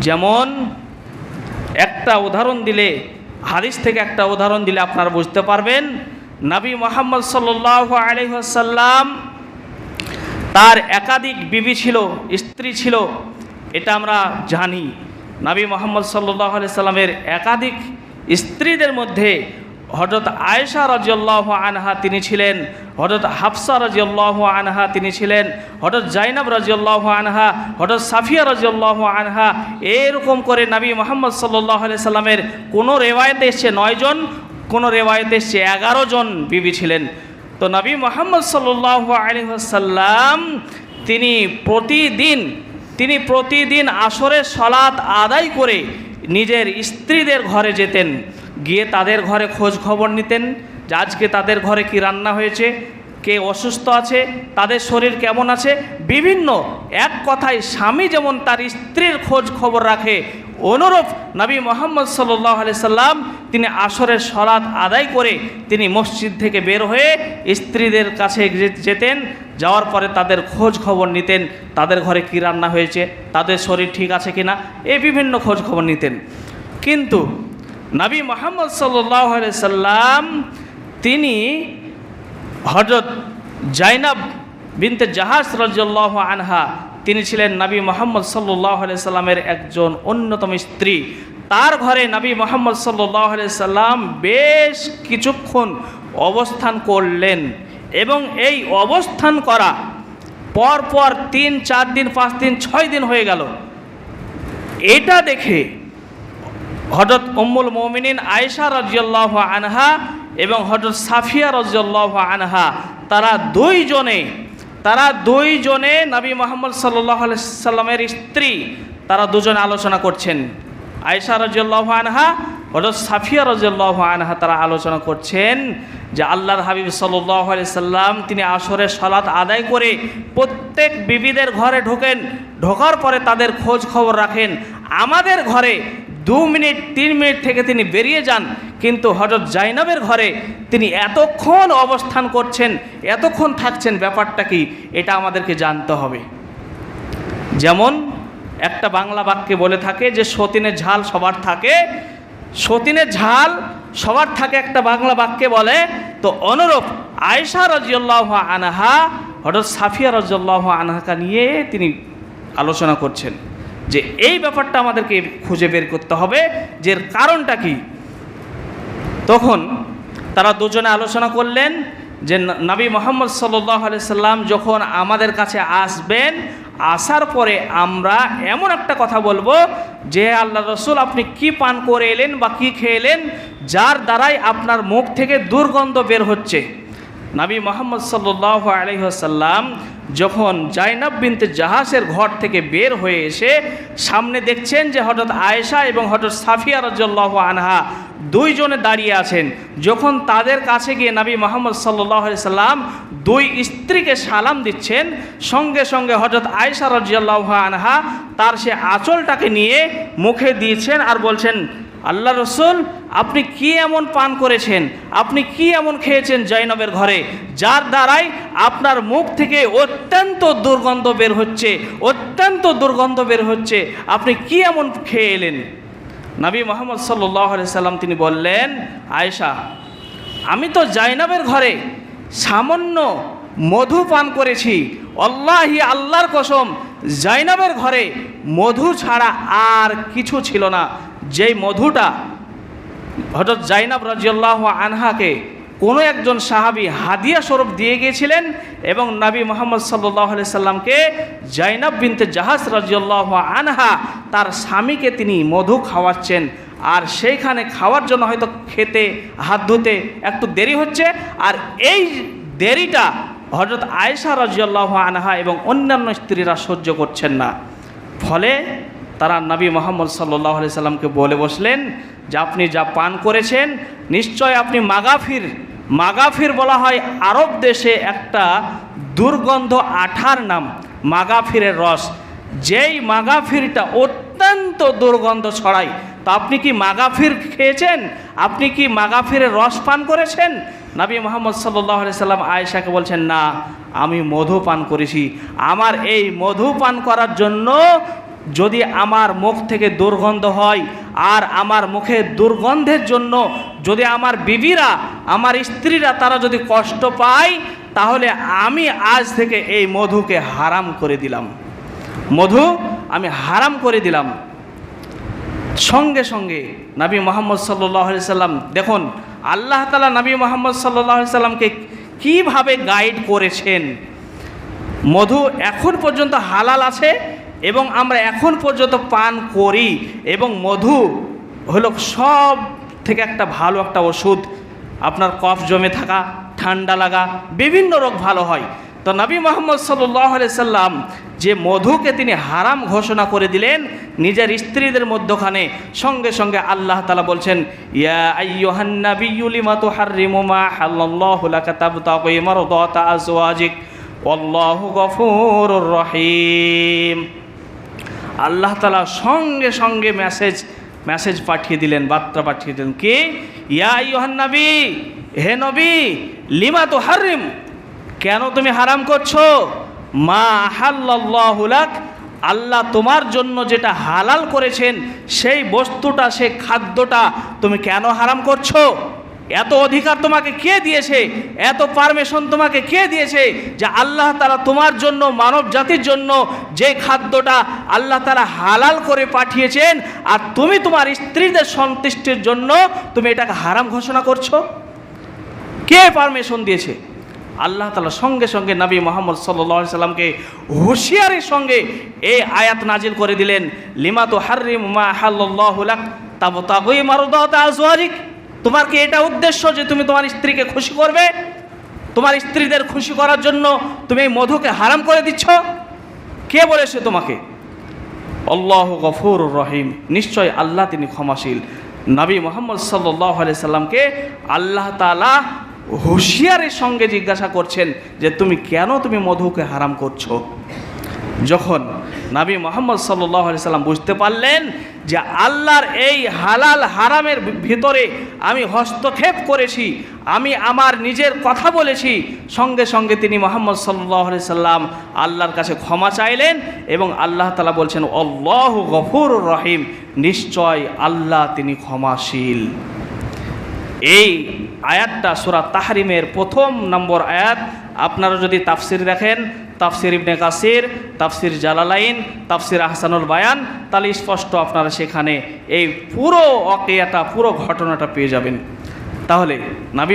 যেমন একটা উদাহরণ দিলে, হাদিস থেকে একটা উদাহরণ দিলে আপনারা বুঝতে পারবেন, নবী মোহাম্মদ সাল্লাহ আলহাসাল্লাম তার একাধিক বিবি ছিল, স্ত্রী ছিল, এটা আমরা জানি। নবী মোহাম্মদ সাল্লাহ সাল্লামের একাধিক স্ত্রীদের মধ্যে হজরত আয়েশা রাজিয়াল্লাহ আনহা তিনি ছিলেন হজরত হাফসা রাজিয়াল্লাহ আনহা তিনি ছিলেন হজরত জাইনাব রাজিয়াল্লাহ আনহা হজরত সাফিয়া রাজিয়াল্লাহ আনহা, এরকম করে নবী মোহাম্মদ সাল্লাহ সাল্লামের কোনো রেওয়ায়তে এসছে নয়জন কোনো রেওয়ায়তে এসছে এগারো জন বিবি ছিলেন। তো নবী মোহাম্মদ সাল্লাহ আলহাসাল্লাম তিনি প্রতিদিন তিনি প্রতিদিন আসরের সলাৎ আদায় করে নিজের স্ত্রীদের ঘরে যেতেন। গিয়ে তাদের ঘরে খোঁজ খবর নিতেন যে আজকে তাদের ঘরে কি রান্না হয়েছে, কে অসুস্থ আছে, তাদের শরীর কেমন আছে। বিভিন্ন এক কথায় স্বামী যেমন তার স্ত্রীর খোঁজ খবর রাখে, অনুরূপ নবী মোহাম্মদ সাল্লাহ সাল্লাম তিনি আসরের সলাৎ আদায় করে তিনি মসজিদ থেকে বের হয়ে স্ত্রীদের কাছে যেতেন, যাওয়ার পরে তাদের খোঁজ খবর নিতেন, তাদের ঘরে কী রান্না হয়েছে, তাদের শরীর ঠিক আছে কিনা এই বিভিন্ন খোঁজ খবর নিতেন। কিন্তু নবী মোহাম্মদ সাল্লাম, তিনি হজরত জাইনাব বিনতে জাহাজ রাজ্লাহ আনহা, তিনি ছিলেন নবী মোহাম্মদ সাল্লাহ সাল্লামের একজন অন্যতম স্ত্রী। তার ঘরে নবী মোহাম্মদ সাল্লাহ সাল্লাম বেশ কিছুক্ষণ অবস্থান করলেন এবং এই অবস্থান করা পর পর তিন, চার দিন, পাঁচ দিন, ছয় দিন হয়ে গেল। এটা দেখে হজরত উম্মুল মোমিনিন আয়েশা রাজিয়াল্লাহ আনহা এবং হজরত সাফিয়া রাজিয়াল্লাহ আনহা, তারা দুইজনে তারা দুইজনে নবী মোহাম্মদ সাল্লাহ সাল্লামের স্ত্রী, তারা দুজনে আলোচনা করছেন। আয়েশা রাজিয়াল্লাহ আনহা হজরত সাফিয়া রাজিয়াল্লাহ আনহা তারা আলোচনা করছেন যে আল্লাহর হাবিব সাল্লাহ সাল্লাম তিনি আসরের সালাত আদায় করে প্রত্যেক বিবিদের ঘরে ঢোকেন, ঢোকার পরে তাদের খোঁজ খবর রাখেন। আমাদের ঘরে দু মিনিট, তিন মিনিট থেকে তিনি বেরিয়ে যান। কিন্তু হজরত জাইনবের ঘরে তিনি এতক্ষণ অবস্থান করছেন, এতক্ষণ থাকছেন ব্যাপারটা কি, এটা আমাদেরকে জানতে হবে। যেমন একটা বাংলা বাক্যে বলে থাকে যে, সতীনের ঝাল সবার থাকে। সতীনের ঝাল সবার থাকে একটা বাংলা বাক্যে বলে। তো অনুরূপ আয়সা রাজিউল্লাহ আনাহা হঠাৎ সাফিয়া রাজিউল্লাহ আনহাকে নিয়ে তিনি আলোচনা করছেন। যে এই ব্যাপারটা আমাদেরকে খুঁজে বের করতে হবে, যে কারণটা কি? তখন তারা দুজনে আলোচনা করলেন যে নবী মোহাম্মদ সাল্লাহ সাল্লাম যখন আমাদের কাছে আসবেন, আসার পরে আমরা এমন একটা কথা বলব যে, আল্লাহ রসুল আপনি কি পান করে এলেন বা কি খেয়ে এলেন, যার দ্বারাই আপনার মুখ থেকে দুর্গন্ধ বের হচ্ছে। নবী মোহাম্মদ সাল্লাহ আলহিহাসাল্লাম যখন জাইনাব বিনতে জাহাজের ঘর থেকে বের হয়ে এসে সামনে দেখছেন যে হঠাৎ আয়েশা এবং হঠাৎ সাফিয়া রাজ্লাহ আনহা দুইজনে দাঁড়িয়ে আছেন, যখন তাদের কাছে গিয়ে নবী মোহাম্মদ সাল্লাহ সাল্লাম দুই স্ত্রীকে সালাম দিচ্ছেন, সঙ্গে সঙ্গে হঠাৎ আয়েশা রাজিয়াল্লাহ আনহা তার সে আঁচলটাকে নিয়ে মুখে দিয়েছেন আর বলছেন আল্লাহ রসুল, আপনি কি এমন পান করেছেন? আপনি কি এমন খেয়েছেন জৈনবের ঘরে? যার দ্বারাই আপনার মুখ থেকে অত্যন্ত দুর্গন্ধ বের হচ্ছে, অত্যন্ত দুর্গন্ধ বের হচ্ছে। আপনি কি এমন খেয়ে এলেন? নবী মোহাম্মদ সাল্লাহ সাল্লাম তিনি বললেন, আয়েশা, আমি তো জাইনাবের ঘরে সামান্য মধু পান করেছি। আল্লাহি আল্লাহর কসম জাইনাবের ঘরে মধু ছাড়া আর কিছু ছিল না। যেই মধুটা হজরত জাইনাব রাজিয়াল্লাহ আনহাকে কোনো একজন সাহাবি হাদিয়া স্বরূপ দিয়ে গিয়েছিলেন এবং নাবী মোহাম্মদ সাল্লাহ আলি সাল্লামকে জাইনাব বিনতে জাহাজ রাজিয়াল্লাহ আনহা তার স্বামীকে তিনি মধু খাওয়াচ্ছেন। আর সেইখানে খাওয়ার জন্য হয়তো খেতে, হাত ধুতে একটু দেরি হচ্ছে। আর এই দেরিটা হজরত আয়েশা রাজিয়াল্লাহ আনহা এবং অন্যান্য স্ত্রীরা সহ্য করছেন না। ফলে তারা নবী মোহাম্মদ সাল্লাহ আলি সাল্লামকে বলে বসলেন যে আপনি যা পান করেছেন, নিশ্চয় আপনি মাগাফির। মাগাফির বলা হয় আরব দেশে একটা দুর্গন্ধ আঠার নাম, মাগাফিরের রস। যেই মাগাফিরটা অত্যন্ত দুর্গন্ধ ছড়ায়, তা আপনি কি মাগাফির খেয়েছেন? আপনি কি মাগাফিরের রস পান করেছেন? নবী মোহাম্মদ সাল্লাহ সাল্লাম আয়েশাকে বলছেন, না, আমি মধু পান করেছি। আমার এই মধু পান করার জন্য যদি আমার মুখ থেকে দুর্গন্ধ হয় আর আমার মুখে দুর্গন্ধের জন্য যদি আমার বিবিরা, আমার স্ত্রীরা তারা যদি কষ্ট পায়, তাহলে আমি আজ থেকে এই মধুকে হারাম করে দিলাম। মধু আমি হারাম করে দিলাম। সঙ্গে সঙ্গে নবী মোহাম্মদ সাল্লাহ সাল্লাম, দেখুন, আল্লাহ তালা নবী মোহাম্মদ সাল্লাহ সাল্লামকে কীভাবে গাইড করেছেন? মধু এখন পর্যন্ত হালাল আছে এবং আমরা এখন পর্যন্ত পান করি এবং মধু হলো সব থেকে একটা ভালো একটা ওষুধ। আপনার কফ জমে থাকা, ঠান্ডা লাগা, বিভিন্ন রোগ ভালো হয়। তো নবী মোহাম্মদ সাল্লাহ সাল্লাম যে মধুকে তিনি হারাম ঘোষণা করে দিলেন, নিজের স্ত্রীদের মধ্যখানে সঙ্গে সঙ্গে আল্লাহ তালা বলছেন, ইয়া আইয়ুহান নাবিয়্যু লিমা তুহাররিমু মা হাল্লাল্লাহু লাকা তাবতাগি মারদাতা আজওয়াজিক। ওয়াল্লাহু গফুরুর রহিম। আল্লাহ তালা সঙ্গে সঙ্গে মেসেজ মেসেজ পাঠিয়ে দিলেন, বার্তা পাঠিয়ে দিলেন। কে? ইয়া ইয়োহান নবী, হে নবী, লিমা তো হারিম কেন তুমি হারাম করছ? মা হাল্লাহুলাক আল্লাহ তোমার জন্য যেটা হালাল করেছেন, সেই বস্তুটা, সেই খাদ্যটা তুমি কেন হারাম করছ? এত অধিকার তোমাকে কে দিয়েছে? এত পারমিশন তোমাকে কে দিয়েছে যে আল্লাহ তারা তোমার জন্য, মানব জাতির জন্য যে খাদ্যটা আল্লাহ তারা হালাল করে পাঠিয়েছেন আর তুমি তোমার স্ত্রীদের সন্তুষ্টির জন্য তুমি এটাকে হারাম ঘোষণা করছ? কে পারমিশন দিয়েছে? আল্লাহ তালা সঙ্গে সঙ্গে নবী মোহাম্মদ সাল্লা সাল্লামকে হুঁশিয়ারির সঙ্গে এই আয়াত নাজিল করে দিলেন, লিমা তো হারিম মা হাল্লাহ তাবো তাগই মারুদাতা আজওয়ারিক তোমার কি এটা উদ্দেশ্য যে তুমি তোমার স্ত্রীকে খুশি করবে? তোমার স্ত্রীদের খুশি করার জন্য তুমি এই মধুকে হারাম করে দিচ্ছ? কে বলেছে তোমাকে? আল্লাহ গফুর রহিম। নিশ্চয় আল্লাহ তিনি ক্ষমাশীল। নবী মোহাম্মদ সাল্লাহ সাল্লামকে আল্লাহ তালা হুঁশিয়ারের সঙ্গে জিজ্ঞাসা করছেন যে তুমি কেন তুমি মধুকে হারাম করছ? যখন নাবী মোহাম্মদ সাল্লাহ সাল্লাম বুঝতে পারলেন যে আল্লাহর এই হালাল হারামের ভিতরে আমি হস্তক্ষেপ করেছি, আমি আমার নিজের কথা বলেছি। সঙ্গে সঙ্গে তিনি মোহাম্মদ সাল্লাহ সাল্লাম আল্লাহর কাছে ক্ষমা চাইলেন এবং আল্লাহ তালা বলছেন অল্লাহ গফুর রহিম, নিশ্চয় আল্লাহ তিনি ক্ষমাশীল। এই আয়াতটা সুরা তাহরিমের প্রথম নম্বর আয়াত আপনারা যদি তাফসির দেখেন, তাফসির ইবনে কাসির, তাফসির জালালাইন, তাফসির আহসানুল বায়ান, তাহলে স্পষ্ট আপনারা সেখানে এই পুরো অকেয়াটা, পুরো ঘটনাটা পেয়ে যাবেন। তাহলে নাবি